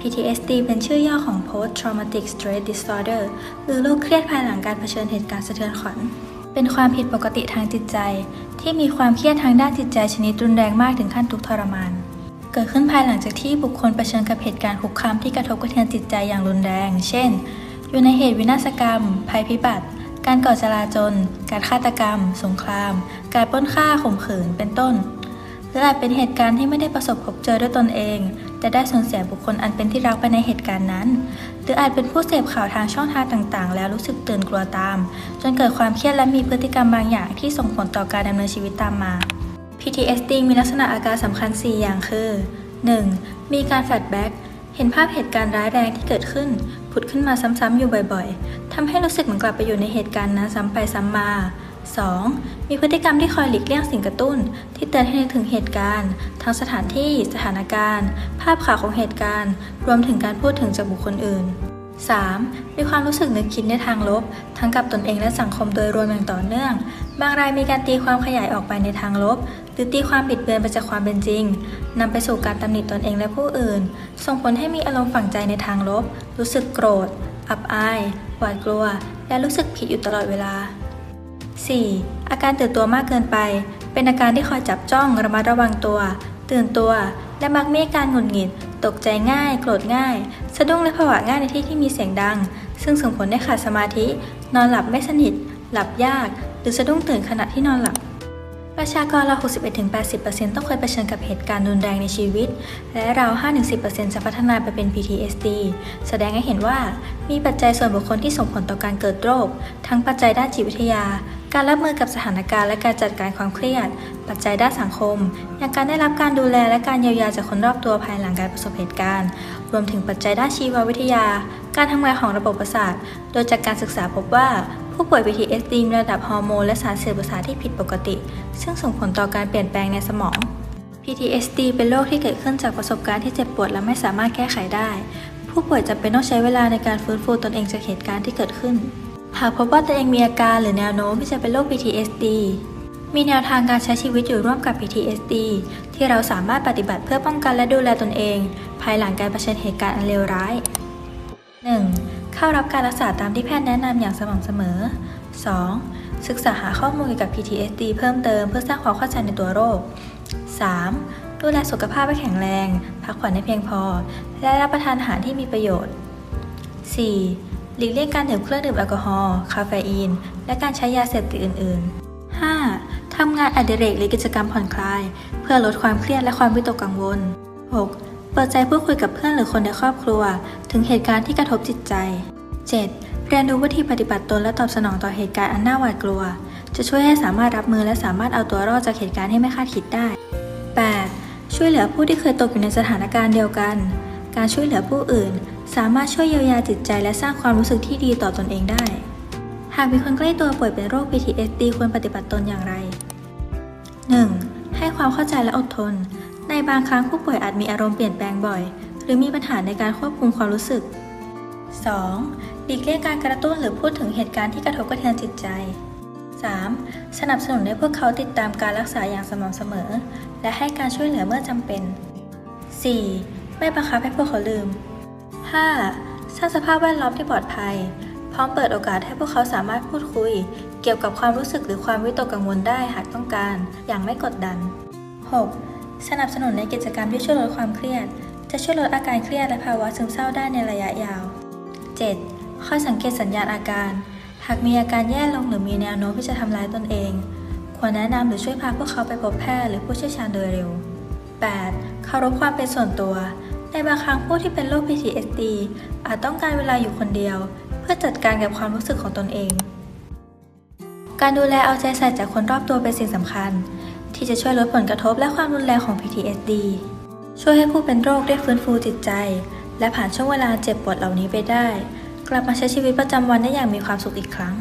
PTSD เป็นชื่อย่อของ Post Traumatic Stress Disorder หรือโรคเครียดภายหลังการเผชิญเหตุการณ์สะเทือนขวัญ เป็นความผิดปกติทางจิตใจ ที่มีความเครียดทางด้านจิตใจชนิดรุนแรงมากถึงขั้นทุกข์ทรมาน เกิดขึ้นภายหลังจากที่บุคคลเผชิญกับเหตุการณ์คุกคามที่กระทบกระเทือนจิตใจอย่างรุนแรง เช่น อยู่ในเหตุวินาศกรรม ภัยพิบัติ การก่อจลาจล การฆาตกรรม สงคราม การปล้นฆ่าข่มขืน เป็นต้น หรืออาจเป็นเหตุการณ์ที่ไม่ได้ประสบพบเจอด้วยตนเอง แต่ได้สูญเสียบุคคลอันเป็นที่รักไปในเหตุการณ์นั้น หรืออาจเป็นผู้เสพข่าวทางช่องทางต่างๆ แล้วรู้สึกตื่นกลัวตาม จนเกิดความเครียดและมีพฤติกรรมบางอย่างที่ส่งผลต่อการดำเนินชีวิตตามมา PTSD มีลักษณะอาการสำคัญ 4 อย่างคือ 1. มีการแฟลชแบ็กเห็นภาพเหตุการณ์ร้ายแรงที่เกิดขึ้น ผุดขึ้นมาซ้ำๆอยู่บ่อยๆทำให้รู้สึกเหมือนกลับไปอยู่ในเหตุการณ์นั้นซ้ำไปซ้ำมา 2. มีพฤติกรรมที่คอยหลีกเลี่ยงสิ่งกระตุ้น ที่เตือนให้นึกถึงเหตุการณ์ ทั้งสถานที่ สถานการณ์ ภาพข่าวของเหตุการณ์ รวมถึงการพูดถึงจากบุคคลอื่น 3. มีความรู้สึกนึกคิดในทางลบ ทั้งกับตนเองและสังคมโดยรวมอย่างต่อเนื่อง บางรายมีการตีความขยายออกไปในทางลบ หรือตีความบิดเบือนไปจากความเป็นจริงนำไปสู่การตำหนิตนเองและผู้อื่น ส่งผลให้มีอารมณ์ฝังใจในทางลบ รู้สึกโกรธ อับอาย หวาดกลัว และรู้สึกผิดอยู่ตลอดเวลา 4. อาการตื่นตัวมากเกินไป เป็นอาการที่คอยจับจ้องระมัดระวังตัว ตื่นตัว และมักมีอาการหงุดหงิด ตกใจง่าย โกรธง่าย สะดุ้งและผวาง่ายในที่ที่มีเสียงดัง ซึ่งส่งผลให้ขาดสมาธิ นอนหลับไม่สนิท หลับยาก หรือสะดุ้งตื่นขณะที่นอนหลับ ประชากรราว 61-80%ต้องเคยเผชิญกับเหตุการณ์รุนแรงในชีวิต และราว 5-10%จะพัฒนาไปเป็น PTSD แสดงให้เห็นว่า มีปัจจัยส่วนบุคคลที่ส่งผลต่อการเกิดโรค ทั้งปัจจัยด้านจิตวิทยา การรับมือกับสถานการณ์และการจัดการความเครียด ปัจจัยด้านสังคม อย่างการได้รับการดูแลและการเยียวยาจากคนรอบตัวภายหลังการประสบเหตุการณ์ รวมถึงปัจจัยด้านชีววิทยา การทำงานของระบบประสาท โดยจากการศึกษาพบว่า ผู้ป่วย PTSD มีระดับฮอร์โมนและสารสื่อประสาทที่ผิดปกติ ซึ่งส่งผลต่อการเปลี่ยนแปลงในสมอง PTSD เป็นโรคที่เกิดขึ้นจากประสบการณ์ที่เจ็บปวดและไม่สามารถแก้ไขได้ ผู้ป่วยจำเป็นต้องใช้เวลาในการฟื้นฟูตนเองจากเหตุการณ์ที่เกิดขึ้น หากพบว่าตนเองมีอาการหรือแนวโน้มที่จะเป็นโรค PTSD มีแนวทางการใช้ชีวิตอยู่ร่วมกับ PTSD ที่เราสามารถปฏิบัติเพื่อป้องกันและดูแลตนเอง ภายหลังการเผชิญเหตุการณ์อันเลวร้าย 1. เข้ารับการรักษาตามที่แพทย์แนะนำอย่างสม่ำเสมอ 2. ศึกษาหาข้อมูลเกี่ยวกับ PTSD เพิ่มเติมเพื่อสร้างความเข้าใจในตัวโรค 3. ดูแลสุขภาพให้แข็งแรง พักผ่อนให้เพียงพอ และรับประทานอาหารที่มีประโยชน์ 4. หลีกเลี่ยงการดื่มเครื่องดื่มแอลกอฮอล์ คาเฟอีน และการใช้ยาเสพติดอื่น ๆ 5. ทำงานอดิเรกหรือกิจกรรมผ่อนคลาย เพื่อลดความเครียดและความวิตกกังวล 6. เปิดใจพูดคุยกับเพื่อนหรือคนในครอบครัว ถึงเหตุการณ์ที่กระทบจิตใจ 7. เรียนรู้วิธีปฏิบัติตนและตอบสนองต่อเหตุการณ์อันน่าหวาดกลัว จะช่วยให้สามารถรับมือและสามารถเอาตัวรอดจากเหตุการณ์ที่ไม่คาดคิดได้ 8. ช่วยเหลือผู้ที่เคยตกอยู่ในสถานการณ์เดียวกัน การช่วยเหลือผู้อื่น สามารถช่วยเยียวยาจิตใจ และสร้างความรู้สึกที่ดีต่อตนเองได้ หากมีคนใกล้ตัวป่วยเป็นโรค PTSD ควรปฏิบัติตนอย่างไร 1. ให้ความเข้าใจและอดทน ในบางครั้งผู้ป่วยอาจมีอารมณ์เปลี่ยนแปลงบ่อย หรือมีปัญหาในการควบคุมความรู้สึก 2. หลีกเลี่ยงการกระตุ้นหรือพูดถึงเหตุการณ์ที่กระทบกระเทือนจิตใจ 3. สนับสนุนให้พวกเขาติดตามการรักษาอย่างสม่ำเสมอ และให้การช่วยเหลือเมื่อจำเป็น 4. ไม่บังคับให้พวกเขาลืม 5. สร้างสภาพแวดล้อมที่ปลอดภัย พร้อมเปิดโอกาสให้พวกเขาสามารถพูดคุย เกี่ยวกับความรู้สึกหรือความวิตกกังวลได้หากต้องการ อย่างไม่กดดัน 6. สนับสนุนในกิจกรรมที่ช่วยลดความเครียด จะช่วยลดอาการเครียดและภาวะซึมเศร้าได้ในระยะยาว 7. คอยสังเกตสัญญาณอาการ หากมีอาการแย่ลงหรือมีแนวโน้มที่จะทำร้ายตนเอง ควรแนะนำหรือช่วยพาพวกเขาไปพบแพทย์หรือผู้เชี่ยวชาญโดยเร็ว 8. เคารพความเป็นส่วนตัว ในบางครั้งผู้ที่เป็นโรค PTSD อาจต้องการเวลาอยู่คนเดียว เพื่อจัดการกับความรู้สึกของตนเอง การดูแลเอาใจใส่จากคนรอบตัวเป็นสิ่งสำคัญ ที่จะช่วยลดผลกระทบและความรุนแรงของ PTSD ช่วยให้ผู้เป็นโรคได้ฟื้นฟูจิตใจ และผ่านช่วงเวลาเจ็บปวดเหล่านี้ไปได้ กลับมาใช้ชีวิตประจำวันได้อย่างมีความสุขอีกครั้ง